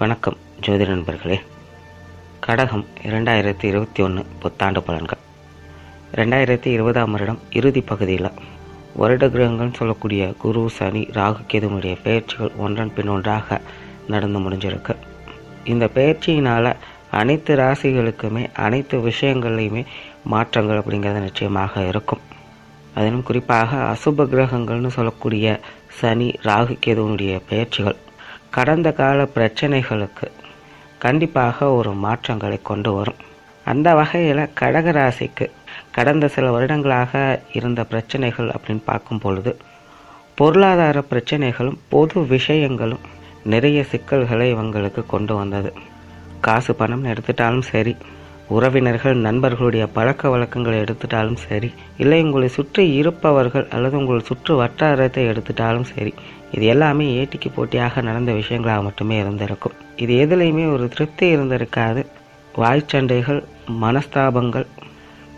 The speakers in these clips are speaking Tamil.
வணக்கம் ஜோதி நண்பர்களே. கடகம் இரண்டாயிரத்தி இருபத்தி ஒன்று புத்தாண்டு பலன்கள். ரெண்டாயிரத்தி இருபதாம் வருடம் இறுதி பகுதியில் வருட கிரகங்கள்னு சொல்லக்கூடிய குரு சனி ராகு கேதுனுடைய பெயர்ச்சிகள் ஒன்றன் பின் ஒன்றாக நடந்து முடிஞ்சிருக்கு. இந்த பெயர்ச்சியினால் அனைத்து ராசிகளுக்குமே அனைத்து விஷயங்கள்லையுமே மாற்றங்கள் அப்படிங்கிறது நிச்சயமாக இருக்கும். அதிலும் குறிப்பாக அசுப கிரகங்கள்னு சொல்லக்கூடிய சனி ராகு கேதுவனுடைய பெயர்ச்சிகள். கடந்த கால பிரச்சனைகளுக்கு கண்டிப்பாக ஒரு மாற்றங்களை கொண்டு வரும். அந்த வகையில் கடகராசிக்கு கடந்த சில வருடங்களாக இருந்த பிரச்சனைகள் அப்படின்னு பார்க்கும் பொழுது பொருளாதார பிரச்சனைகளும் பொது விஷயங்களும் நிறைய சிக்கல்களை இவங்களுக்கு கொண்டு வந்தது. காசு பணம் எடுத்துட்டாலும் சரி உறவினர்கள் நண்பர்களுடைய பழக்க வழக்கங்களை எடுத்துட்டாலும் சரி இல்லை உங்களை சுற்றி இருப்பவர்கள் அல்லது உங்கள் சுற்று வட்டாரத்தை எடுத்துட்டாலும் சரி இது எல்லாமே ஏட்டிக்கு போட்டியாக நடந்த விஷயங்களாக மட்டுமே இருந்திருக்கும். இது எதுலேயுமே ஒரு திருப்தி இருந்திருக்காது. வாய்ச்சண்டைகள் மனஸ்தாபங்கள்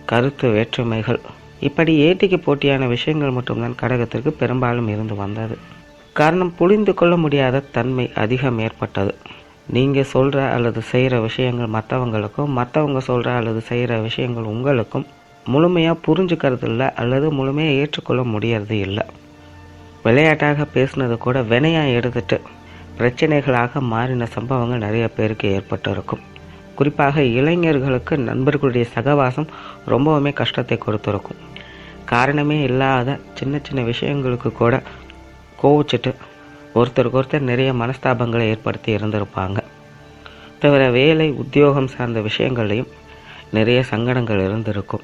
கருத்து வேற்றுமைகள் இப்படி ஏட்டிக்கு போட்டியான விஷயங்கள் மட்டும்தான் கடகத்திற்கு பெரும்பாலும் இருந்து வந்தது. காரணம் புரிந்து கொள்ள முடியாத தன்மை அதிகம் ஏற்பட்டது. நீங்கள் சொல்கிற அல்லது செய்கிற விஷயங்கள் மற்றவங்களுக்கும் மற்றவங்க சொல்கிற அல்லது செய்கிற விஷயங்கள் உங்களுக்கும் முழுமையாக புரிஞ்சுக்கிறது இல்லை அல்லது முழுமையாக ஏற்றுக்கொள்ள முடியறது இல்லை. விளையாட்டாக பேசுனது கூட வினையாக எடுத்துட்டு பிரச்சனைகளாக மாறின சம்பவங்கள் நிறைய பேருக்கு ஏற்பட்டிருக்கும். குறிப்பாக இளைஞர்களுக்கு நண்பர்களுடைய சகவாசம் ரொம்பவுமே கஷ்டத்தை கொடுத்துருக்கும். காரணமே இல்லாத சின்ன சின்ன விஷயங்களுக்கு கூட கோவிச்சிட்டு ஒருத்தருக்கு ஒருத்தர் நிறைய மனஸ்தாபங்களை ஏற்படுத்தி இருந்திருப்பாங்க. தவிர வேலை உத்தியோகம் சார்ந்த விஷயங்கள்லையும் நிறைய சங்கடங்கள் இருந்திருக்கும்.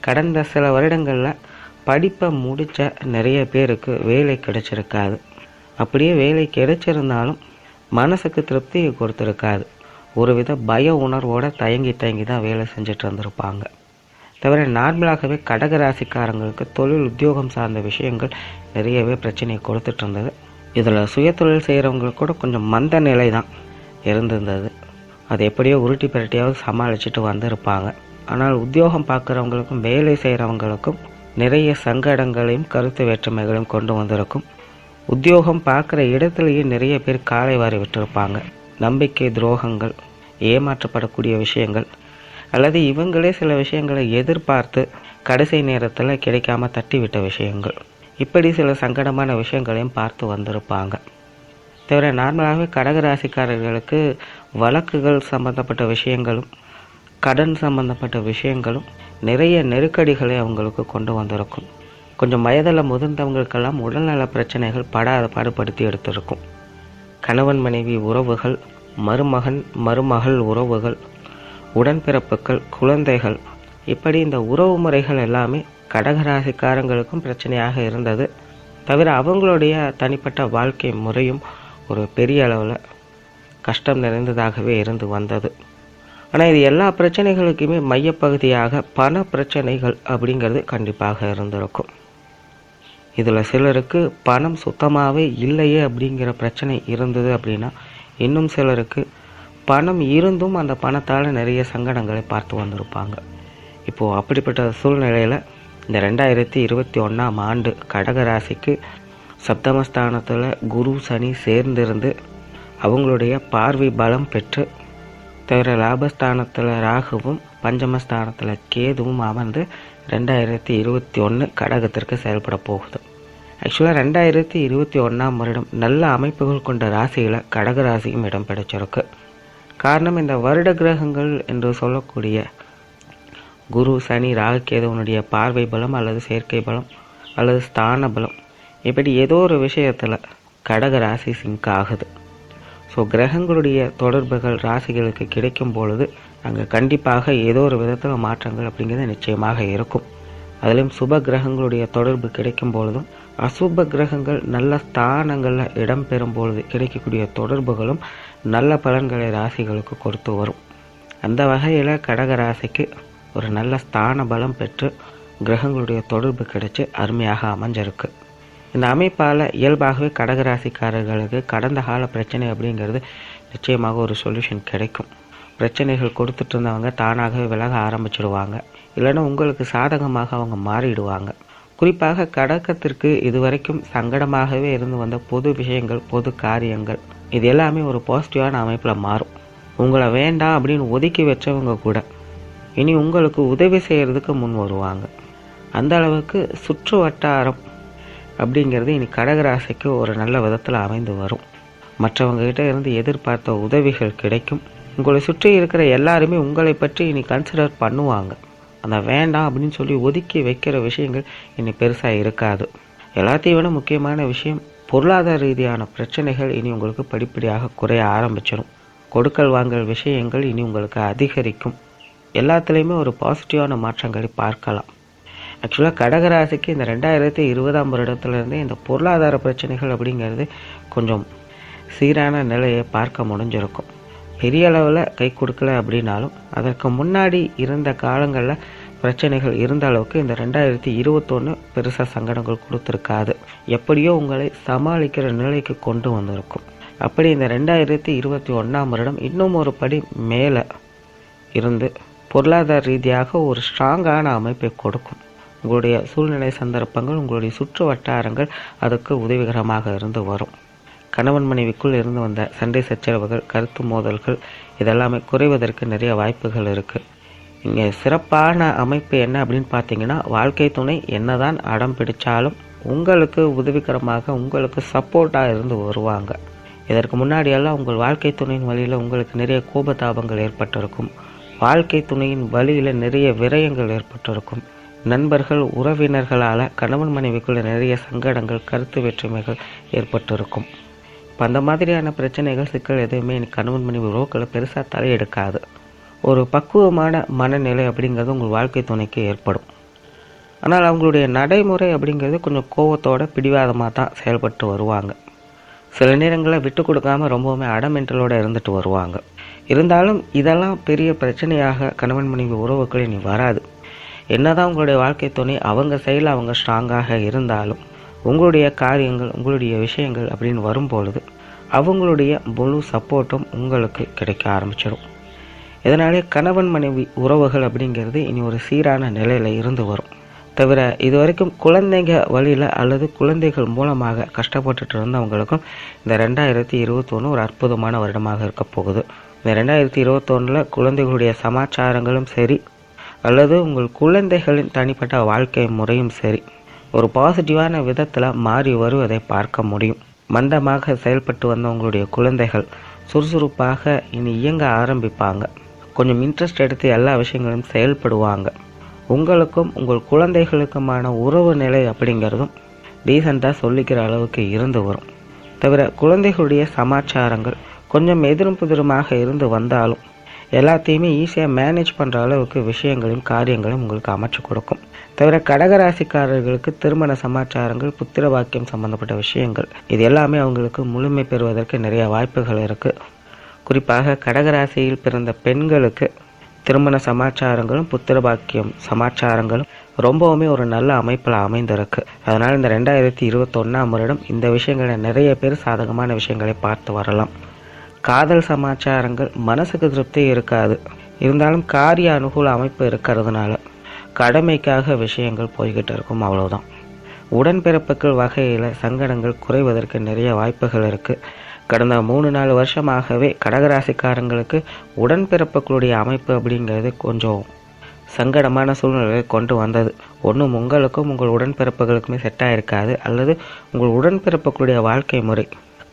கடந்த சில வருடங்களில் படிப்பை முடித்த நிறைய பேருக்கு வேலை கிடைச்சிருக்காது. அப்படியே வேலை கிடைச்சிருந்தாலும் மனசுக்கு திருப்தியை கொடுத்துருக்காது. ஒரு வித பய உணர்வோடு தயங்கி தயங்கி தான் வேலை செஞ்சுட்டு இருந்திருப்பாங்க. தவிர நார்மலாகவே கடகராசிக்காரங்களுக்கு தொழில் உத்தியோகம் சார்ந்த விஷயங்கள் நிறையவே பிரச்சனையை கொடுத்துட்டு இருந்தது. இதில் சுயதொழில் செய்கிறவங்களுக்கு கூட கொஞ்சம் மந்த நிலை தான் இருந்திருந்தது. அது எப்படியோ உருட்டி பிரட்டியாவது சமாளிச்சுட்டு வந்திருப்பாங்க. ஆனால் உத்தியோகம் பார்க்குறவங்களுக்கும் வேலை செய்கிறவங்களுக்கும் நிறைய சங்கடங்களையும் கருத்து வேற்றுமைகளையும் கொண்டு வந்திருக்கும். உத்தியோகம் பார்க்குற இடத்துலையே நிறைய பேர் காலை வாரி விட்டுருப்பாங்க. நம்பிக்கை துரோகங்கள் ஏமாற்றப்படக்கூடிய விஷயங்கள் அல்லது இவங்களே சில விஷயங்களை எதிர்பார்த்து கடைசி நேரத்தில் கிடைக்காம தட்டி விட்ட விஷயங்கள். இப்படி சில சங்கடமான விஷயங்களையும் பார்த்து வந்திருப்பாங்க. தவிர நார்மலாகவே கடகராசிக்காரர்களுக்கு வழக்குகள் சம்பந்தப்பட்ட விஷயங்களும் கடன் சம்பந்தப்பட்ட விஷயங்களும் நிறைய நெருக்கடிகளை அவங்களுக்கு கொண்டு வந்திருக்கும். கொஞ்சம் வயதில் முதிர்ந்தவங்களுக்கெல்லாம் உடல்நல பிரச்சனைகள் படாத பாடுபடுத்தி எடுத்திருக்கும். கணவன் மனைவி உறவுகள் மருமகன் மருமகள் உறவுகள் உடன்பிறப்புகள் குழந்தைகள் இப்படி இந்த உறவு முறைகள் எல்லாமே கடகராசிக்காரங்களுக்கும் பிரச்சனையாக இருந்தது. தவிர அவங்களுடைய தனிப்பட்ட வாழ்க்கை முறையும் ஒரு பெரிய அளவில் கஷ்டம் நிறைந்ததாகவே இருந்து வந்தது. ஆனால் இது எல்லா பிரச்சனைகளுக்குமே மையப்பகுதியாக பண பிரச்சனைகள் அப்படிங்கிறது கண்டிப்பாக இருந்திருக்கும். இதில் சிலருக்கு பணம் சுத்தமாகவே இல்லையே அப்படிங்கிற பிரச்சனை இருந்தது அப்படின்னா இன்னும் சிலருக்கு பணம் இருந்தும் அந்த பணத்தால் நிறைய சங்கடங்களை பார்த்து வந்திருப்பாங்க. இப்போது அப்படிப்பட்ட சூழ்நிலையில் இந்த ரெண்டாயிரத்தி இருபத்தி ஒன்றாம் ஆண்டு கடகராசிக்கு சப்தமஸ்தானத்தில் குரு சனி சேர்ந்திருந்து அவங்களுடைய பார்வை பலம் பெற்று தவிர லாபஸ்தானத்தில் ராகுவும் பஞ்சமஸ்தானத்தில் கேதுவும் அமர்ந்து ரெண்டாயிரத்தி இருபத்தி ஒன்று கடகத்திற்கு செயல்பட போகுது. ஆக்சுவலாக ரெண்டாயிரத்தி இருபத்தி ஒன்றாம் வருடம் நல்ல அமைப்புகள் கொண்ட ராசியில் கடக ராசியும் இடம் பிடிச்சிருக்கு. காரணம் இந்த வருட கிரகங்கள் என்று சொல்லக்கூடிய குரு சனி ராககேதவனுடைய பார்வை பலம் அல்லது செயற்கை பலம் அல்லது ஸ்தான பலம். இப்படி ஏதோ ஒரு விஷயத்தில் கடக ராசி சிங்க் ஆகுது. ஸோ கிரகங்களுடைய தொடர்புகள் ராசிகளுக்கு கிடைக்கும் பொழுது அங்கே கண்டிப்பாக ஏதோ ஒரு விதத்தில் மாற்றங்கள் அப்படிங்கிறது நிச்சயமாக இருக்கும். அதிலும் சுப கிரகங்களுடைய தொடர்பு கிடைக்கும் பொழுதும் அசுப கிரகங்கள் நல்ல ஸ்தானங்களில் இடம்பெறும் பொழுது கிடைக்கக்கூடிய தொடர்புகளும் நல்ல பலன்களை ராசிகளுக்கு கொடுத்து வரும். அந்த வகையில் கடக ராசிக்கு ஒரு நல்ல ஸ்தான பலம் பெற்று கிரகங்களுடைய தொடர்பு கிடைச்சி அருமையாக அமைஞ்சிருக்கு. இந்த அமைப்பால் இயல்பாகவே கடகராசிக்காரர்களுக்கு கடந்த கால பிரச்சனை அப்படிங்கிறது நிச்சயமாக ஒரு சொல்யூஷன் கிடைக்கும். பிரச்சனைகள் கொடுத்துட்டு இருந்தவங்க தானாகவே விலக ஆரம்பிச்சிடுவாங்க இல்லைன்னா உங்களுக்கு சாதகமாக அவங்க மாறிடுவாங்க. குறிப்பாக கடக்கத்திற்கு இதுவரைக்கும் சங்கடமாகவே இருந்து வந்த பொது விஷயங்கள் பொது காரியங்கள் இது எல்லாமே ஒரு பாசிட்டிவான அமைப்பில் மாறும். உங்களை வேண்டாம் அப்படின்னு ஒதுக்கி வச்சவங்க கூட இனி உங்களுக்கு உதவி செய்கிறதுக்கு முன் வருவாங்க. அந்த அளவுக்கு சுற்று வட்டாரம் அப்படிங்கிறது இனி கடகராசிக்கு ஒரு நல்ல விதத்தில் அமைந்து வரும். மற்றவங்ககிட்ட இருந்து எதிர்பார்த்த உதவிகள் கிடைக்கும். உங்களை சுற்றி இருக்கிற எல்லாருமே உங்களை பற்றி இனி கன்சிடர் பண்ணுவாங்க. அந்த வேண்டாம் அப்படின்னு சொல்லி ஒதுக்கி வைக்கிற விஷயங்கள் இனி பெருசாக இருக்காது. எல்லாத்தையும் விட முக்கியமான விஷயம் பொருளாதார ரீதியான பிரச்சனைகள் இனி உங்களுக்கு படிப்படியாக குறைய ஆரம்பிச்சிடும் கொடுக்கல் வாங்கல் விஷயங்கள் இனி உங்களுக்கு அதிகரிக்கும். எல்லாத்துலேயுமே ஒரு பாசிட்டிவான மாற்றங்களை பார்க்கலாம். ஆக்சுவலாக கடகராசிக்கு இந்த ரெண்டாயிரத்தி இருபதாம் வருடத்துலேருந்தே இந்த பொருளாதார பிரச்சனைகள் அப்படிங்கிறது கொஞ்சம் சீரான நிலையை பார்க்க முடிஞ்சிருக்கும். பெரிய அளவில் கை கொடுக்கல அப்படின்னாலும் அதற்கு முன்னாடி இருந்த காலங்களில் பிரச்சனைகள் இருந்த அளவுக்கு இந்த ரெண்டாயிரத்தி இருபத்தொன்று பெருசாக சங்கடங்கள் கொடுத்துருக்காது. எப்படியோ உங்களை சமாளிக்கிற நிலைக்கு கொண்டு வந்திருக்கும். அப்படி இந்த ரெண்டாயிரத்தி இருபத்தி ஒன்றாம் வருடம் இன்னும் ஒரு படி மேலே இருந்து பொருளாதார ரீதியாக ஒரு ஸ்ட்ராங்கான அமைப்பை கொடுக்கும். உங்களுடைய சூழ்நிலை சந்தர்ப்பங்கள் உங்களுடைய சுற்று வட்டாரங்கள் அதுக்கு உதவிகரமாக இருந்து வரும். கணவன் மனைவிக்குள் இருந்து வந்த சண்டை சச்சரவுகள் கருத்து மோதல்கள் இதெல்லாமே குறைவதற்கு நிறைய வாய்ப்புகள் இருக்குது இங்கே சிறப்பான அமைப்பு என்ன அப்படின்னு பார்த்தீங்கன்னா வாழ்க்கை துணை என்னதான் அடம் பிடிச்சாலும் உங்களுக்கு உதவிகரமாக உங்களுக்கு சப்போர்ட்டாக இருந்து வருவாங்க. இதற்கு முன்னாடியெல்லாம் உங்கள் வாழ்க்கை துணையின் வழியில் உங்களுக்கு நிறைய கோபதாபங்கள் ஏற்பட்டிருக்கும். வாழ்க்கை துணையின் வழியில் நிறைய விரயங்கள் ஏற்பட்டிருக்கும். நண்பர்கள் உறவினர்களால் கணவன் மனைவிக்குள்ள நிறைய சங்கடங்கள் கருத்து வேற்றுமைகள் ஏற்பட்டிருக்கும். இப்போ அந்த மாதிரியான பிரச்சனைகள் சிக்கல் எதுவுமே எனக்கு கணவன் மனைவி உறவுகளை பெருசாக தலையெடுக்காது. ஒரு பக்குவமான மனநிலை அப்படிங்கிறது உங்கள் வாழ்க்கை துணைக்கு ஏற்படும். ஆனால் அவங்களுடைய நடைமுறை அப்படிங்கிறது கொஞ்சம் கோவத்தோட பிடிவாதமாக தான் செயல்பட்டு வருவாங்க. சில நேரங்களில் விட்டு கொடுக்காம ரொம்பவுமே அடமென்டலோடு இருந்துட்டு வருவாங்க. இருந்தாலும் இதெல்லாம் பெரிய பிரச்சனையாக கணவன் மனைவி உறவுகள் இனி வராது. என்னதான் உங்களுடைய வாழ்க்கை துணை அவங்க சைடில் அவங்க ஸ்ட்ராங்காக இருந்தாலும் உங்களுடைய காரியங்கள் உங்களுடைய விஷயங்கள் அப்படின்னு வரும்பொழுது அவங்களுடைய முழு சப்போர்ட்டும் உங்களுக்கு கிடைக்க ஆரம்பிச்சிடும். இதனாலே கணவன் மனைவி உறவுகள் அப்படிங்கிறது இனி ஒரு சீரான நிலையில் இருந்து வரும். தவிர இது வரைக்கும் குழந்தைங்க வழியில் அல்லது குழந்தைகள் மூலமாக கஷ்டப்பட்டுட்டு இருந்தவங்களுக்கும் இந்த ரெண்டாயிரத்தி இருபத்தொன்று ஒரு அற்புதமான வருடமாக இருக்க போகுது. இந்த ரெண்டாயிரத்தி இருபத்தொன்னில் குழந்தைகளுடைய சமாச்சாரங்களும் சரி அல்லது உங்கள் குழந்தைகளின் தனிப்பட்ட வாழ்க்கை முறையும் சரி ஒரு பாசிட்டிவான விதத்தில் மாறி வருவதை பார்க்க முடியும். மந்தமாக செயல்பட்டு வந்த உங்களுடைய குழந்தைகள் சுறுசுறுப்பாக இனி இயங்க ஆரம்பிப்பாங்க. கொஞ்சம் இன்ட்ரெஸ்ட் எடுத்து எல்லா விஷயங்களும் செயல்படுவாங்க. உங்களுக்கும் உங்கள் குழந்தைகளுக்குமான உறவு நிலை அப்படிங்கிறதும் டீசெண்டாக சொல்லிக்கிற அளவுக்கு இருந்து வரும். தவிர குழந்தைகளுடைய சமாச்சாரங்கள் கொஞ்சம் எதிரும் புதிருமாக இருந்து வந்தாலும் எல்லாத்தையுமே ஈஸியாக மேனேஜ் பண்ணுற அளவுக்கு விஷயங்களையும் காரியங்களையும் உங்களுக்கு அமைச்சு கொடுக்கும். தவிர கடகராசிக்காரர்களுக்கு திருமண சமாச்சாரங்கள் புத்திர வாக்கியம் சம்பந்தப்பட்ட விஷயங்கள் இது எல்லாமே அவங்களுக்கு முழுமை பெறுவதற்கு நிறைய வாய்ப்புகள் இருக்குது குறிப்பாக கடகராசியில் பிறந்த பெண்களுக்கு திருமண சமாச்சாரங்களும் புத்திர பாக்கியம் சமாச்சாரங்களும் ரொம்பவுமே ஒரு நல்ல அமைப்பில் அமைந்திருக்கு. அதனால் இந்த ரெண்டாயிரத்தி இருபத்தொன்னாம் வருடம் இந்த விஷயங்களை நிறைய பேர் சாதகமான விஷயங்களை பார்த்து வரலாம். காதல் சமாச்சாரங்கள் மனசுக்கு திருப்தி இருக்காது. இருந்தாலும் காரிய அனுகூல அமைப்பு இருக்கிறதுனால கடமைக்காக விஷயங்கள் போய்கிட்டு இருக்கும் அவ்வளோதான் உடன்பிறப்புகள் வகையில் சங்கடங்கள் குறைவதற்கு நிறைய வாய்ப்புகள் இருக்குது கடந்த மூணு நாலு வருஷமாகவே கடகராசிக்காரங்களுக்கு உடன்பிறப்புகளுடைய அமைப்பு அப்படிங்கிறது கொஞ்சம் சங்கடமான சூழ்நிலையை கொண்டு வந்தது. ஒன்றும் உங்களுக்கும் உங்கள் உடன்பிறப்புகளுக்குமே செட் ஆகிருக்காது அல்லது உங்கள் உடன்பிறப்புகளுடைய வாழ்க்கை முறை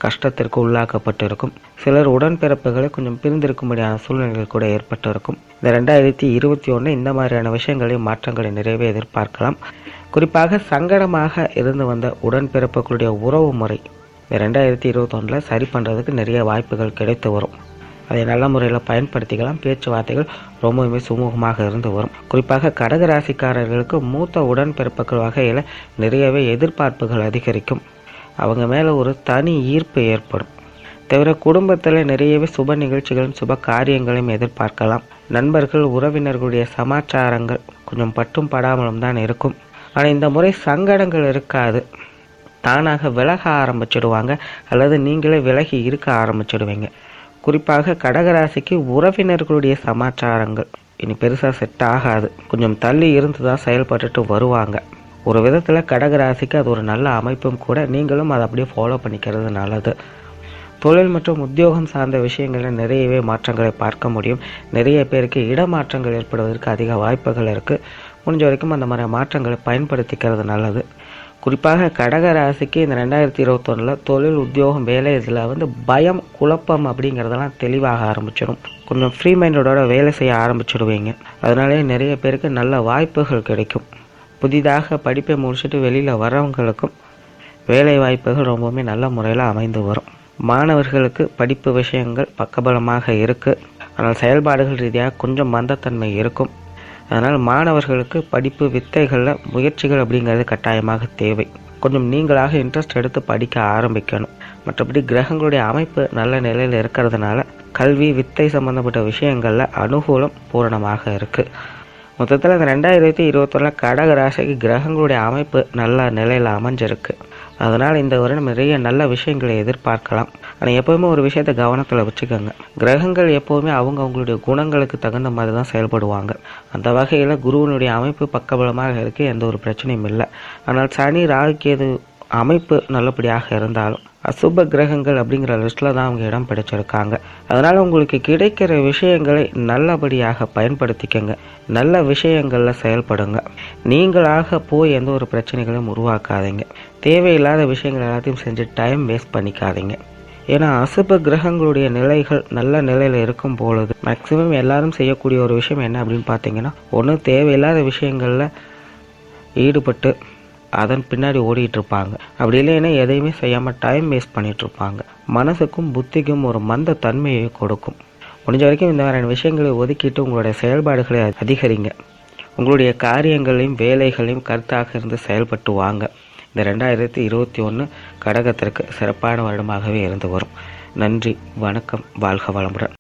கஷ்டத்திற்கு உள்ளாக்கப்பட்டிருக்கும். சிலர் உடன்பிறப்புகளை கொஞ்சம் பிரிந்திருக்கும்படியான சூழ்நிலைகள் கூட ஏற்பட்டிருக்கும். இந்த ரெண்டாயிரத்தி இருபத்தி ஒன்று இந்த மாதிரியான விஷயங்களையும் மாற்றங்களை நிறைவே எதிர்பார்க்கலாம். குறிப்பாக சங்கடமாக இருந்து வந்த உடன்பிறப்புகளுடைய உறவு முறை இந்த ரெண்டாயிரத்தி இருபத்தொன்னில் சரி பண்ணுறதுக்கு நிறைய வாய்ப்புகள் கிடைத்து வரும். அதை நல்ல முறையில் பயன்படுத்திக்கலாம். பேச்சுவார்த்தைகள் ரொம்பவுமே சுமூகமாக இருந்து வரும். குறிப்பாக கடகராசிக்காரர்களுக்கு மூத்த உடன்பிறப்புகள் வகையில் நிறையவே எதிர்பார்ப்புகள் அதிகரிக்கும். அவங்க மேலே ஒரு தனி ஈர்ப்பு ஏற்படும். தவிர குடும்பத்தில் நிறையவே சுப நிகழ்ச்சிகளும் சுப காரியங்களையும் எதிர்பார்க்கலாம். நண்பர்கள் உறவினர்களுடைய சமாச்சாரங்கள் கொஞ்சம் பட்டும் படாமலும் தான் இருக்கும். ஆனால் இந்த முறை சங்கடங்கள் இருக்காது. தானாக விலக ஆரம்பிச்சிடுவாங்க. அல்லது நீங்களே விலகி இருக்க ஆரம்பிச்சிடுவீங்க. குறிப்பாக கடகராசிக்கு உறவினர்களுடைய சமாச்சாரங்கள் இனி பெருசாக செட் ஆகாது. கொஞ்சம் தள்ளி இருந்து தான் செயல்பட்டுட்டு வருவாங்க. ஒரு விதத்தில் கடகராசிக்கு அது ஒரு நல்ல அமைப்பும் கூட. நீங்களும் அதை அப்படியே ஃபாலோ பண்ணிக்கிறது நல்லது. தொழில் மற்றும் உத்தியோகம் சார்ந்த விஷயங்களில் நிறையவே மாற்றங்களை பார்க்க முடியும். நிறைய பேருக்கு இடமாற்றங்கள் ஏற்படுவதற்கு அதிக வாய்ப்புகள் இருக்குது முடிஞ்ச வரைக்கும் அந்த மாதிரி மாற்றங்களை பயன்படுத்திக்கிறது நல்லது. குறிப்பாக கடக ராசிக்கு இந்த ரெண்டாயிரத்தி இருபத்தொன்னில் தொழில் உத்தியோகம் வேலை இதில் வந்து பயம் குழப்பம் அப்படிங்கிறதெல்லாம் தெளிவாக ஆரம்பிச்சிடும். கொஞ்சம் ஃப்ரீ மைண்டோட வேலை செய்ய ஆரம்பிச்சிடுவீங்க. அதனாலே நிறைய பேருக்கு நல்ல வாய்ப்புகள் கிடைக்கும். புதிதாக படிப்பை முடிச்சுட்டு வெளியில் வரவங்களுக்கும் வேலை வாய்ப்புகள் ரொம்பவுமே நல்ல முறையில் அமைந்து வரும். மாணவர்களுக்கு படிப்பு விஷயங்கள் பக்கபலமாக இருக்குது ஆனால் செயல்பாடுகள் ரீதியாக கொஞ்சம் மந்தத்தன்மை இருக்கும். அதனால் மாணவர்களுக்கு படிப்பு வித்தைகளில் முயற்சிகள் அப்படிங்கிறது கட்டாயமாக தேவை. கொஞ்சம் நீங்களாக இன்ட்ரெஸ்ட் எடுத்து படிக்க ஆரம்பிக்கணும். மற்றபடி கிரகங்களுடைய அமைப்பு நல்ல நிலையில் இருக்கிறதுனால கல்வி வித்தை சம்பந்தப்பட்ட விஷயங்களில் அனுகூலம் பூரணமாக இருக்குது மொத்தத்தில் இந்த ரெண்டாயிரத்தி இருபத்தொன்னில் கடக ராசிக்கு கிரகங்களுடைய அமைப்பு நல்ல நிலையில் அமைஞ்சிருக்கு. அதனால் இந்த வருடம் நிறைய நல்ல விஷயங்களை எதிர்பார்க்கலாம். ஆனால் எப்போவுமே ஒரு விஷயத்தை கவனத்தில் வச்சுக்கோங்க. கிரகங்கள் எப்போவுமே அவங்க அவங்களுடைய குணங்களுக்கு தகுந்த மாதிரி தான் செயல்படுவாங்க. அந்த வகையில் குருவனுடைய அமைப்பு பக்கபலமாக இருக்குது எந்த ஒரு பிரச்சனையும் இல்லை. ஆனால் சனி ராகுக்கு எது அமைப்பு நல்லபடியாக இருந்தாலும் அசுப கிரகங்கள் அப்படிங்கிற லிஸ்ட்டில் தான் அவங்க இடம் பிடிச்சிருக்காங்க. அதனால் உங்களுக்கு கிடைக்கிற விஷயங்களை நல்லபடியாக பயன்படுத்திக்கங்க. நல்ல விஷயங்களில் செயல்படுங்க. நீங்களாக போய் எந்த ஒரு பிரச்சனைகளையும் உருவாக்காதீங்க. தேவையில்லாத விஷயங்கள் எல்லாத்தையும் செஞ்சு டைம் வேஸ்ட் பண்ணிக்காதீங்க. ஏன்னா அசுப கிரகங்களுடைய நிலைகள் நல்ல நிலையில் இருக்கும் பொழுது மேக்சிமம் எல்லாரும் செய்யக்கூடிய ஒரு விஷயம் என்ன அப்படின்னு பார்த்தீங்கன்னா ஒன்று தேவையில்லாத விஷயங்களில் ஈடுபட்டு அதன் பின்னாடி ஓடிட்டு இருப்பாங்க அப்படி இல்லைன்னா எதையுமே செய்யாமல் டைம் வேஸ்ட் பண்ணிட்டு இருப்பாங்க மனசுக்கும் புத்திக்கும் ஒரு மந்த தன்மையை கொடுக்கும். முடிஞ்ச வரைக்கும் இந்த மாதிரியான விஷயங்களை ஒதுக்கிட்டு உங்களுடைய செயல்பாடுகளை அதிகரிங்க. உங்களுடைய காரியங்களையும் வேலைகளையும் கருத்தாக இருந்து செயல்பட்டு வாங்க. இந்த ரெண்டாயிரத்தி இருபத்தி ஒன்று கடகத்திற்கு சிறப்பான வருடமாகவே இருந்து வரும். நன்றி வணக்கம் வாழ்க வளமுடன்.